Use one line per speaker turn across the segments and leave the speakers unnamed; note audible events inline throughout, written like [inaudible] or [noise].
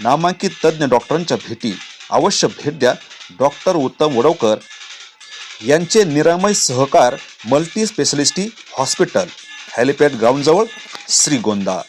नामांकित तज्ज्ञ डॉक्टरांच्या भेटी. अवश्य भेट द्या. डॉक्टर उत्तम वडवकर यांचे निरामय सहकार मल्टी स्पेशलिस्टी हॉस्पिटल हॅलिपॅड ग्राउंडजवळ श्रीगोंदा.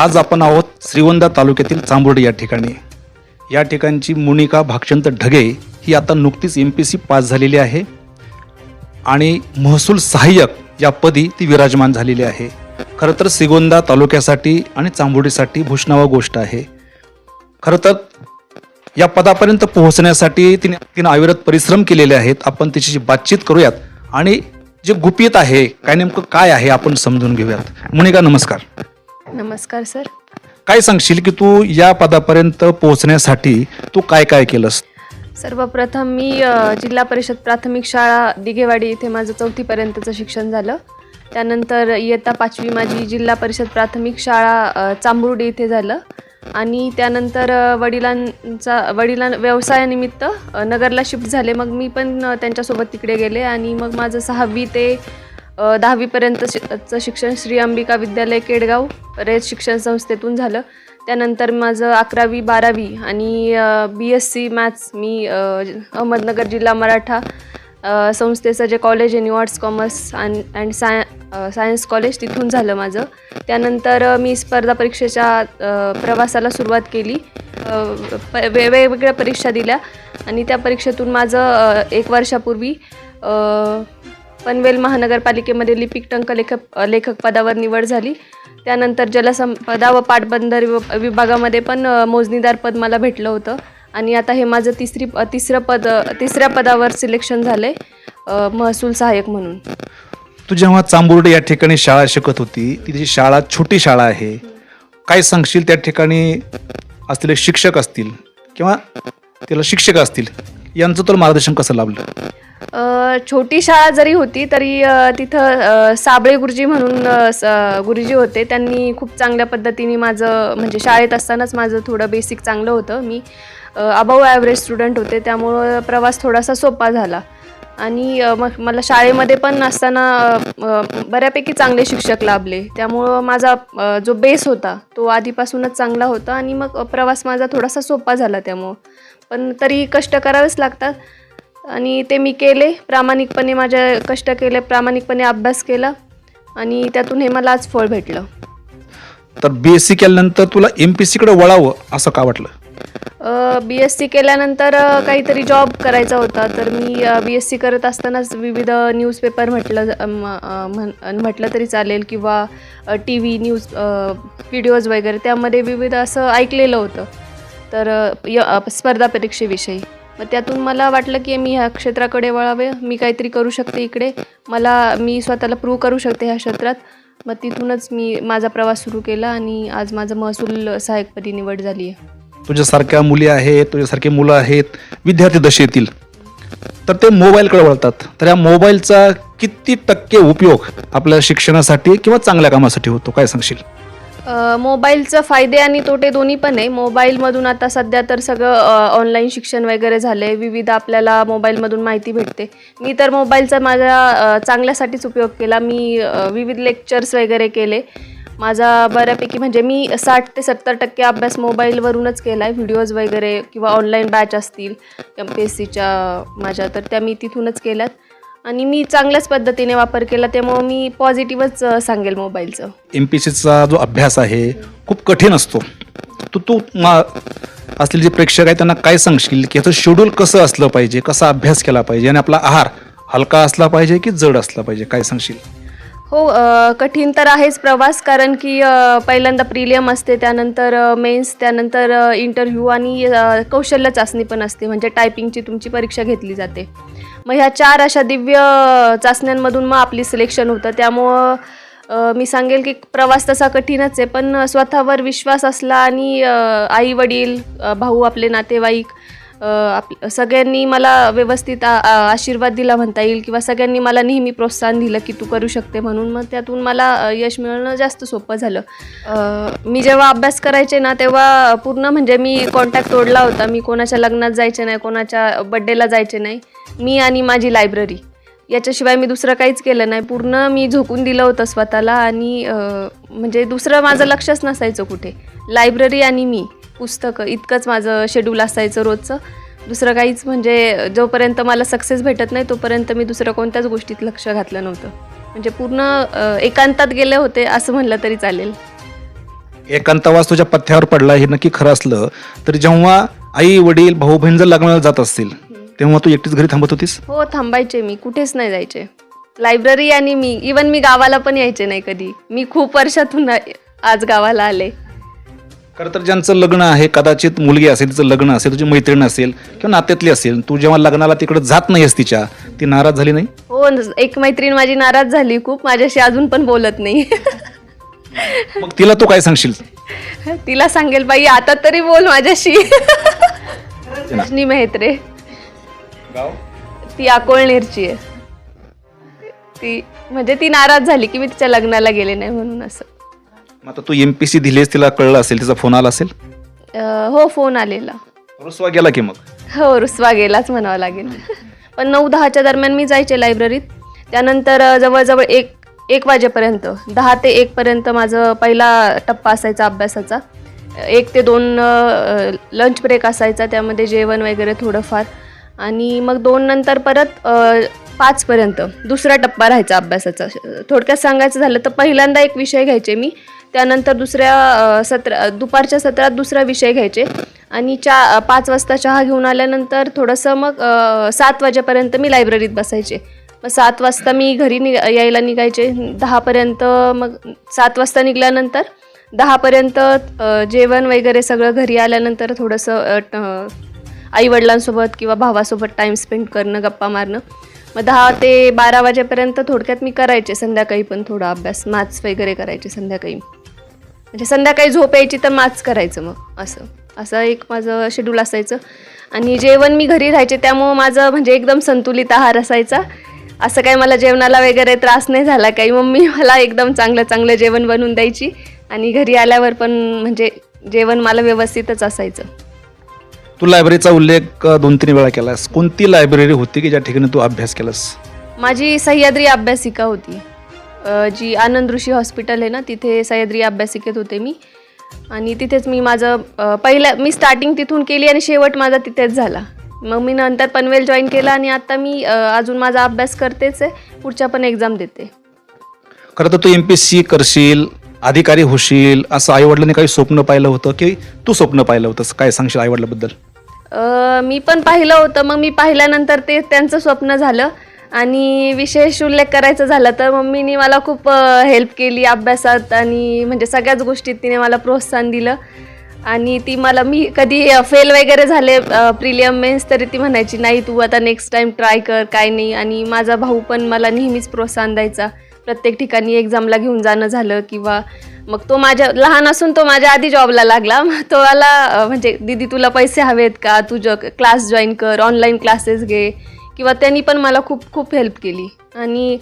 आज आपण आहोत श्रीगोंदा तालुक्यातील चांबोर्डी या ठिकाणी. या ठिकाणची मुनिका भागचंद ढगे ही आता नुकतीच एम पी सी पास झालेली आहे आणि महसूल सहाय्यक या पदी ती विराजमान झालेली आहे. खरं तर श्रीगोंदा तालुक्यासाठी आणि चांबोर्डीसाठी भूषणावा गोष्ट आहे. खरं तर या पदापर्यंत पोहोचण्यासाठी तिने तिने अविरत परिश्रम केलेले आहेत. आपण तिच्याशी बातचीत करूयात आणि जे गुपित आहे काय नेमकं काय आहे आपण समजून घेऊयात. मुनिका नमस्कार.
नमस्कार सर.
काय सांगशील की तू या पदापर्यंत पोहोचण्यासाठी तू काय काय केलंस?
सर्वप्रथम मी अ, जिल्हा परिषद प्राथमिक शाळा दिघेवाडी इथे माझं चौथीपर्यंतचं शिक्षण झालं. त्यानंतर इयत्ता पाचवी माझी जिल्हा परिषद प्राथमिक शाळा अ, चांबुर्डी इथे झालं. आणि त्यानंतर अ, वडिलांचा वडिलां व्यवसायानिमित्त अ, नगरला शिफ्ट झाले. मग मी पण अ, त्यांच्यासोबत तिकडे गेले आणि मग माझं सहावी ते दहावीपर्यंतचं दहावीपर्यंत शि चं शिक्षण श्री अंबिका विद्यालय केडगाव रयत शिक्षण संस्थेतून झालं. त्यानंतर माझं अकरावी बारावी आणि बी एस सी मॅथ्स मी अहमदनगर जिल्हा मराठा संस्थेचं जे कॉलेज आहे new arts commerce and and sci science college तिथून झालं माझं. त्यानंतर मी स्पर्धा परीक्षेच्या प्रवासाला सुरुवात केली. प वेगवेगळ्या परीक्षा दिल्या आणि त्या परीक्षेतून माझं एक वर्षापूर्वी पनवेल महानगरपालिकेमध्ये लिपिक टंक लेखक लेखक पदावर निवड झाली. त्यानंतर जलसंपदा व पाटबंदर विभ- विभागामध्ये पण मोजणीदार पद मला भेटलं होतं. आणि आता हे माझं तिसरी तिसरं पद तिसऱ्या पदावर सिलेक्शन झालं आहे महसूल सहाय्यक म्हणून.
तू जेव्हा चांबुर्डे या ठिकाणी शाळा शिकत होती तिची शाळा छोटी शाळा आहे काय सांगशील त्या ठिकाणी असलेले शिक्षक असतील किंवा त्याला शिक्षक असतील यांचं तर मार्गदर्शन कसं लाभलं?
छोटी शाळा जरी होती तरी तिथं साबळे गुरुजी म्हणून स- गुरुजी होते. त्यांनी खूप चांगल्या पद्धतीने माझं म्हणजे शाळेत असतानाच माझं थोडं बेसिक चांगलं होतं. मी अबाव ॲव्हरेज स्टुडंट होते. त्यामुळं प्रवास थोडासा सोपा झाला. आणि मग मला शाळेमध्ये पण असताना बऱ्यापैकी चांगले शिक्षक लाभले. त्यामुळं माझा जो बेस होता तो आधीपासूनच चांगला होता. आणि मग प्रवास माझा थोडासा सोपा झाला त्यामुळं. पण तरी कष्ट करावेच लागतात. आणि ते मी केले प्रामाणिकपणे माझ्या कष्ट केले प्रामाणिकपणे अभ्यास केला आणि त्यातून हे मला आज फळ भेटलं.
तर बी एस सी केल्यानंतर तुला एम पी सीकडे वळावं असं का वाटलं?
बी एस सी केल्यानंतर अ, काहीतरी जॉब करायचा होता तर मी बी एस सी करत असतानाच विविध न्यूजपेपर म्हटलं अ, म्हण- म्हटलं तरी चालेल किंवा टी व्ही न्यूज व्हिडिओज वगैरे त्यामध्ये विविध असं ऐकलेलं होतं. तर अ, य अ, स्पर्धा परीक्षेविषयी. मग त्यातून मला वाटलं की मी ह्या क्षेत्राकडे वळावे मी काहीतरी करू शकते इकडे. मला मी स्वतःला प्रूव्ह करू शकते ह्या क्षेत्रात. मग तिथूनच मी माझा प्रवास सुरू केला आणि आज माझं महसूल सहाय्यकपदी निवड झाली आहे.
तुझ्यासारख्या मुली आहेत तुझ्यासारखे मुलं आहेत विद्यार्थी दशेतील तर ते मोबाईलकडे वळतात. तर या मोबाईलचा किती टक्के उपयोग आपल्या शिक्षणासाठी किंवा चांगल्या कामासाठी होतो काय सांगशील?
मोबाईलचं फायदे आणि तोटे दोन्ही पण आहे. मोबाईलमधून आता सध्या तर सगळं ऑनलाईन शिक्षण वगैरे झालं. आहे विविध आपल्याला मोबाईलमधून माहिती भेटते. मी तर मोबाईलचा माझ्या चांगल्यासाठीच उपयोग केला. मी विविध लेक्चर्स वगैरे केले. माझा बऱ्यापैकी म्हणजे मी साठ ते सत्तर टक्के अभ्यास मोबाईलवरूनच केला आहे व्हिडिओज वगैरे किंवा ऑनलाईन बॅच असतील एम पी एस सीच्या माझ्या तर त्या मी तिथूनच केल्यात. आणि मी चांगल्याच पद्धतीने वापर केला त्यामुळं मी पॉझिटिव्हच सांगेल मोबाईलचं
एम पी सीचा जो अभ्यास आहे खूप कठीण असतो. तू तू मा असलेले जे प्रेक्षक आहेत त्यांना काय सांगशील की याचं शेड्यूल कसं असलं पाहिजे कसा अभ्यास केला पाहिजे आणि आपला आहार हलका असला पाहिजे की जड असला पाहिजे काय सांगशील?
हो अ, कठीण तर आहेच प्रवास कारण की अ, पहिल्यांदा प्रिलियम असते त्यानंतर मेन्स त्यानंतर इंटरव्ह्यू आणि अ, कौशल्य चाचणी पण असते म्हणजे टायपिंगची तुमची परीक्षा घेतली जाते. मग ह्या चार अशा दिव्य चाचण्यांमधून मग आपली सिलेक्शन होतं. त्यामुळं मी सांगेल की प्रवास तसा कठीणच आहे पण स्वतःवर विश्वास असला आणि आई वडील भाऊ आपले नातेवाईक आप सगळ्यांनी मला व्यवस्थित आशीर्वाद दिला म्हणता येईल किंवा सगळ्यांनी मला नेहमी प्रोत्साहन दिलं की तू करू शकते म्हणून मग त्यातून मला यश मिळणं जास्त सोपं झालं. मी जेव्हा अभ्यास करायचे ना तेव्हा पूर्ण म्हणजे मी कॉन्टॅक्ट तोडला होता. मी कोणाच्या लग्नात जायचे नाही कोणाच्या बड्डेला जायचे नाही. मी आणि माझी लायब्ररी याच्याशिवाय मी दुसरं काहीच केलं नाही. पूर्ण मी झोकून दिलं होतं स्वतःला आणि म्हणजे दुसरं माझं लक्षच नसायचं कुठे. लायब्ररी आणि मी. पुस्तकं. इतकंच माझं शेड्यूल असायचं रोजचं. दुसरं काहीच म्हणजे जोपर्यंत मला सक्सेस भेटत नाही तोपर्यंत मी दुसरं कोणत्याच गोष्टीत लक्ष घातलं नव्हतं. म्हणजे पूर्ण एकांतात गेले होते असं म्हणलं तरी चालेल.
एकांतवास तुझ्या पथ्यावर पडला हे नक्की खरं असलं तर जेव्हा आई वडील भाऊ बहीण जर लग्नाला जात असतील तेव्हा तू एकटीच घरी थांबत होतीस?
हो थांबायचे मी. कुठेच नाही जायचे. लायब्ररी आणि मी इवन मी गावाला पण यायचे नाही कधी. मी खूप वर्षातून आज गावाला आले.
खरं तर ज्यांचं लग्न आहे कदाचित मुलगी असेल तिचं लग्न असेल तुझी मैत्रीण असेल किंवा नात्यातली असेल तू जेव्हा लग्नाला तिकडे जात नाहीस तिच्या ती नाराज झाली नाही?
हो न- एक मैत्रीण माझी नाराज झाली खूप. माझ्याशी अजून पण बोलत नाही. [laughs]
मग तिला तू काय सांगशील?
तिला सांगेल बाई आता तरी बोल माझ्याशी. [laughs] रजनी मेहत्रे. ती अकोळनेरची आहे. ती म्हणजे ती नाराज झाली की मी तिच्या लग्नाला गेले नाही म्हणून असं.
मग आता तू एम पी सी दिलीस तिला कळलं असेल तिचा फोन आला असेल?
अं, हो फोन आलेला.
रुसवा गेला की मग?
हो रुसवा गेलाच म्हणावं लागेल. पण नऊ दहाच्या दरम्यान मी जायचे लायब्ररीत. त्यानंतर अ, जवळजवळ एक एक वाजेपर्यंत दहा ते एकपर्यंत माझं पहिला टप्पा असायचा अभ्यासाचा. एक ते दोन लंच ब्रेक असायचा त्यामध्ये जेवण वगैरे थोडंफार. आणि मग दोन नंतर परत पाचपर्यंत दुसरा टप्पा राहायचा अभ्यासाचा. थोडक्यात सांगायचं झालं तर पहिल्यांदा एक विषय घ्यायचे मी. त्यानंतर दुसऱ्या सत्रा सत्र दुपारच्या सत्रात दुसरा विषय घ्यायचे. आणि चा पाच वाजता चहा घेऊन आल्यानंतर थोडंसं मग सात वाजेपर्यंत मी लायब्ररीत बसायचे. मग सात वाजता मी घरी नि यायला निघायचे. दहापर्यंत मग सात वाजता निघाल्यानंतर दहापर्यंत जेवण वगैरे सगळं घरी आल्यानंतर थोडंसं आईवडिलांसोबत किंवा भावासोबत टाईम स्पेंड करणं गप्पा मारणं. मग दहा ते बारा वाजेपर्यंत थोडक्यात मी करायचे. संध्याकाळी पण थोडा अभ्यास मॅथ्स वगैरे करायचे संध्याकाळी. म्हणजे संध्याकाळी झोप यायची तर मॅथ्स करायचं मग असं. असं एक माझं शेड्यूल असायचं. आणि जेवण मी घरी राहायचे त्यामुळं माझं म्हणजे एकदम संतुलित आहार असायचा. असं काही मला जेवणाला वगैरे त्रास नाही झाला. काही मम्मी मला एकदम चांगलं चांगलं जेवण बनवून द्यायची. आणि घरी आल्यावर पण म्हणजे जेवण मला व्यवस्थितच असायचं.
तू लायब्ररीचा उल्लेख दोन तीन वेळा केलास. कोणती लायब्ररी होती की ज्या ठिकाणी तू अभ्यास केलास?
माझी सह्याद्री अभ्यासिका होती. अ, जी आनंद ऋषी हॉस्पिटल आहे ना तिथे सह्याद्री अभ्यासिकेत होते मी. आणि तिथेच मी माझं अ, पहिलं मी स्टार्टिंग तिथून केली आणि शेवट माझा तिथेच झाला. मग मी नंतर पनवेल जॉईन केला आणि आता मी अ, अजून माझा अभ्यास करतेच आहे. पुढच्या पण एक्झाम देते.
खरं तर तू एम पी सी करशील अधिकारी होशील असं आईवडिलांनी काही स्वप्न पाहिलं होतं की तू स्वप्न पाहिलं होतंस? काय सांगशील आईवडिलाबद्दल?
अ, मी पण पाहिलं होतं. मग मी पाहिल्यानंतर ते त्यांचं स्वप्न झालं. आणि विशेष उल्लेख करायचा झाला तर मम्मीने मला खूप हेल्प केली अभ्यासात आणि म्हणजे सगळ्याच गोष्टीत तिने मला प्रोत्साहन दिलं. आणि ती मला मी कधी फेल वगैरे झाले प्रिलियम मेन्स तरी ती म्हणायची नाही तू आता नेक्स्ट टाईम ट्राय कर काय नाही. आणि माझा भाऊ पण मला नेहमीच प्रोत्साहन द्यायचा. प्रत्येक ठिकाणी एक्झामला घेऊन जाणं झालं किंवा मग तो माझ्या लहान असून तो माझ्या आधी जॉबला लागला. मग तो मला म्हणजे दीदी तुला पैसे हवेत का? तू ज क्लास जॉईन कर ऑनलाईन क्लासेस घे. किंवा त्यांनी पण मला खूप खूप हेल्प केली. आणि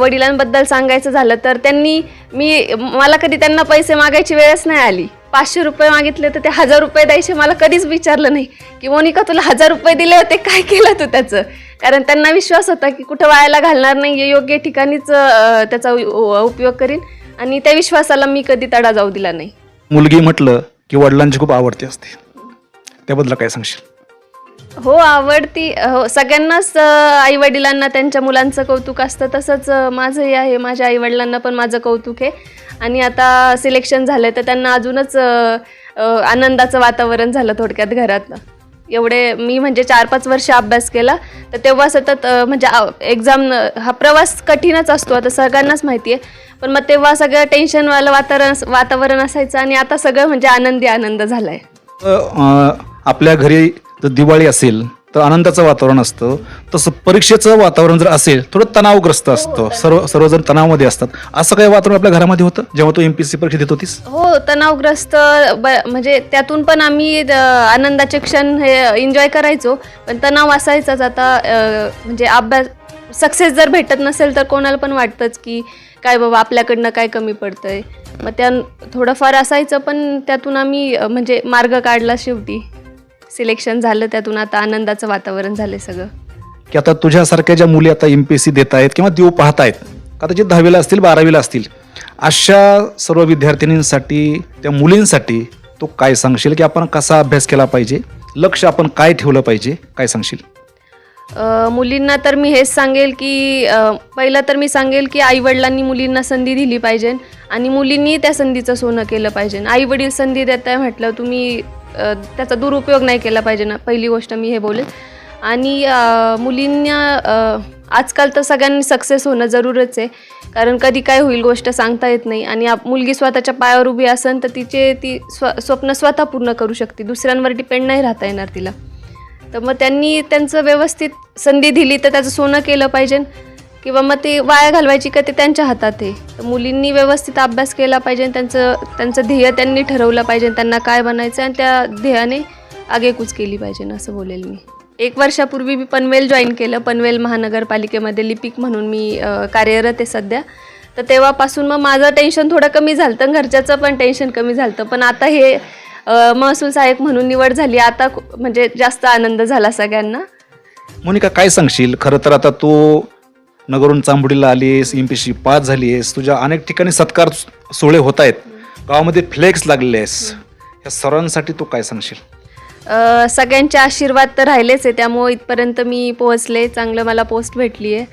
वडिलांबद्दल सांगायचं झालं तर त्यांनी मी मला कधी त्यांना पैसे मागायची वेळच नाही आली. पाचशे रुपये मागितले तर ते हजार रुपये द्यायचे मला कधीच विचारलं नाही. की मोनिका तुला हजार रुपये दिले होते? काय केलं तू त्याचं? कारण त्यांना विश्वास होता की कुठं वायाला घालणार नाही योग्य ठिकाणीच त्याचा उपयोग करीन. आणि त्या विश्वासाला मी कधी तडा जाऊ दिला नाही.
मुलगी म्हटलं की वडिलांची खूप आवडती असते. त्याबद्दल काय सांगशील?
हो आवडती. हो सगळ्यांनाच आई वडिलांना त्यांच्या मुलांचं कौतुक असतं. तसंच माझंही आहे. माझ्या आई वडिलांना पण माझं कौतुक आहे. आणि आता सिलेक्शन झालं तर त्यांना अजूनच आनंदाचं वातावरण झालं थोडक्यात घरात एवढे मी म्हणजे चार पाच वर्ष अभ्यास केला तर तेव्हा सतत म्हणजे एक्झाम हा प्रवास कठीणच असतो आता सगळ्यांनाच माहिती आहे. पण मग तेव्हा सगळं टेन्शनवालं वातावरण वातावरण असायचं आणि आता सगळं म्हणजे आनंदी आनंद झाला आहे
आपल्या घरी दिवाळी असेल तर आनंदाचं वातावरण असतं. तसं परीक्षेचं वातावरण जर असेल थोडं तणावग्रस्त असतं. सर्व सर्वजण तणावामध्ये असतात. असं काही वातावरण आपल्या घरामध्ये होतं? जेव्हा तू एम पी सी परीक्षा देत होतीस?
हो तणावग्रस्त ब म्हणजे त्यातून पण आम्ही आनंदाचे क्षण हे एन्जॉय करायचो. पण तणाव असायचाच. आता अ, म्हणजे अभ्यास सक्सेस जर भेटत नसेल तर कोणाला पण वाटतंच की काय बाबा आपल्याकडनं काय कमी पडतंय? मग त्या थोडंफार असायचं पण त्यातून आम्ही अ, म्हणजे मार्ग काढला शेवटी. सिलेक्शन झालं त्यातून आता आनंदाचं वातावरण झालं सगळं.
की आता तुझ्यासारख्या ज्या मुली आता एम पी एस सी देत आहेत किंवा देऊ पाहत आहेत कदाचित दहावीला असतील बारावीला असतील अशा सर्व विद्यार्थिनींसाठी त्या मुलींसाठी तू काय सांगशील? की आपण कसा अभ्यास केला पाहिजे? लक्ष आपण काय ठेवलं पाहिजे? काय सांगशील?
अ, मुलींना तर मी हेच सांगेल की अ, पहिलं तर मी सांगेल की आईवडिलांनी मुलींना संधी दिली पाहिजे आणि मुलींनी त्या संधीचं सोनं केलं पाहिजे. आईवडील संधी देत आहे म्हटलं तुम्ही त्याचा दुरुपयोग नाही केला पाहिजे ना. पहिली गोष्ट मी हे बोलेन आणि मुलींना आजकाल तर सगळ्यांनी सक्सेस होणं जरूरच आहे. कारण कधी काय होईल गोष्ट सांगता येत नाही. आणि आप- मुलगी स्वतःच्या पायावर उभी असेल तर तिचे ती स्व स्वप्न स्वतः पूर्ण करू शकते. दुसऱ्यांवर डिपेंड नाही राहता येणार तिला. तर मग त्यांनी त्यांचं व्यवस्थित संधी दिली तर त्याचं सोनं केलं पाहिजे. किंवा मग ते वाया घालवायची का ते त्यांच्या हातात आहे. तर मुलींनी व्यवस्थित अभ्यास केला पाहिजे त्यांचं त्यांचं ध्येय त्यांनी ठरवलं पाहिजे त्यांना काय बनायचं आणि त्या ध्येयाने आगेकूच केली पाहिजे असं बोलेल मी. एक वर्षापूर्वी मी पनवेल जॉईन केलं पनवेल महानगरपालिकेमध्ये लिपिक म्हणून मी कार्यरत आहे सध्या. तर तेव्हापासून मग माझं टेन्शन थोडं कमी झालं तर घरच्याचं पण टेन्शन कमी झालं पण आता हे महसूल सहाय्यक म्हणून निवड झाली आता म्हणजे जास्त आनंद झाला सगळ्यांना.
मोनिका काय सांगशील? खरं तर आता तू नगरून चांबुडीला आलीस एम पी सी पास झाली आहेस तुझ्या अनेक ठिकाणी सत्कार सोहळे होत आहेत. गावामध्ये फ्लेक्स लागले आहेस या सर्वांसाठी तू काय सांगशील?
अ, सगळ्यांचे आशीर्वाद तर राहिलेच आहे त्यामुळे इथपर्यंत मी पोहोचले चांगलं मला पोस्ट भेटली आहे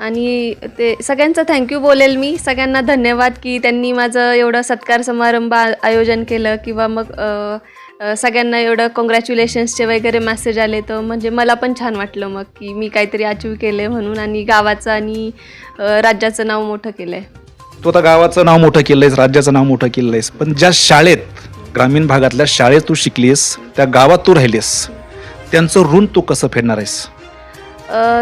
आणि ते सगळ्यांचं थँक्यू बोलेल मी. सगळ्यांना धन्यवाद की त्यांनी माझं एवढं सत्कार समारंभ आ- आयोजन केलं किंवा मग अ, सगळ्यांना एवढं कॉंग्रॅच्युलेशन्सचे वगैरे मेसेज आले तर म्हणजे मला पण छान वाटलं मग की मी काहीतरी अचीव केलं आहे म्हणून आणि गावाचं आणि राज्याचं नाव मोठं केलं आहे
तू आता गावाचं नाव मोठं केलंयस राज्याचं नाव मोठं केलंयस पण ज्या शाळेत ग्रामीण भागातल्या शाळेत तू शिकलीस त्या गावात तू राहिलीस त्यांचं ऋण तू कसं फेडणार आहेस?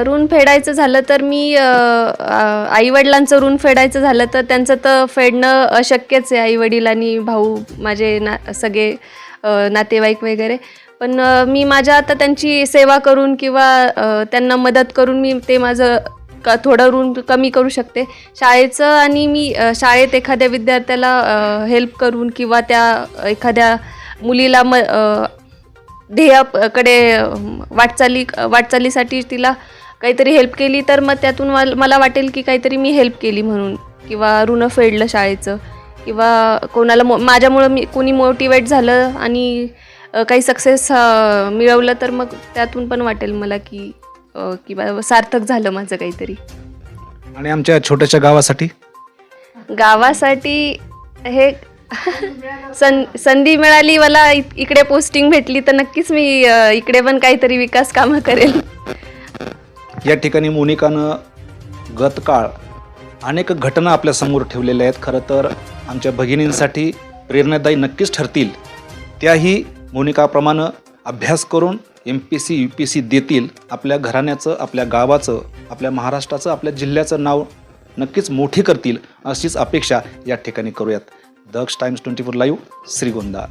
ऋण फेडायचं झालं तर मी आई वडिलांचं ऋण फेडायचं झालं तर त्यांचं तर फेडणं अशक्यच आहे आई वडील आणि भाऊ माझे ना सगळे. नातेवाईक वगैरे. पण मी माझ्या आता त्यांची सेवा करून किंवा त्यांना मदत करून मी ते माझं क थोडं ऋण कमी करू शकते. शाळेचं आणि मी शाळेत एखाद्या विद्यार्थ्याला हेल्प करून किंवा त्या एखाद्या मुलीला म ध्येयाकडे वाटचाली वाटचालीसाठी तिला काहीतरी हेल्प केली तर मग त्यातून मला वाटेल की काहीतरी मी हेल्प केली म्हणून किंवा ऋण फेडलं शाळेचं. किंवा कोणाला मो माझ्यामुळं मी कोणी मोटिवेट झालं आणि काही सक्सेस मिळवलं तर मग त्यातून पण वाटेल मला की की बा- सार्थक झालं माझं काहीतरी.
आणि आमच्या छोट्याशा गावासाठी?
गावासाठी हे सं संधी मिळाली मला इकडे पोस्टिंग भेटली तर नक्कीच मी इकडे पण काहीतरी विकास कामं करेल.
या ठिकाणी मोनिकानं गतकाळ अनेक घटना आपल्यासमोर ठेवलेल्या आहेत. खरं तर आमच्या भगिनींसाठी प्रेरणादायी नक्कीच ठरतील. त्याही मोनिकाप्रमाणे अभ्यास करून M P C U P C देतील. आपल्या घराण्याचं आपल्या गावाचं आपल्या महाराष्ट्राचं आपल्या जिल्ह्याचं नाव नक्कीच मोठी करतील अशीच अपेक्षा या ठिकाणी करूयात. Daksh times twenty four live Shrigonda.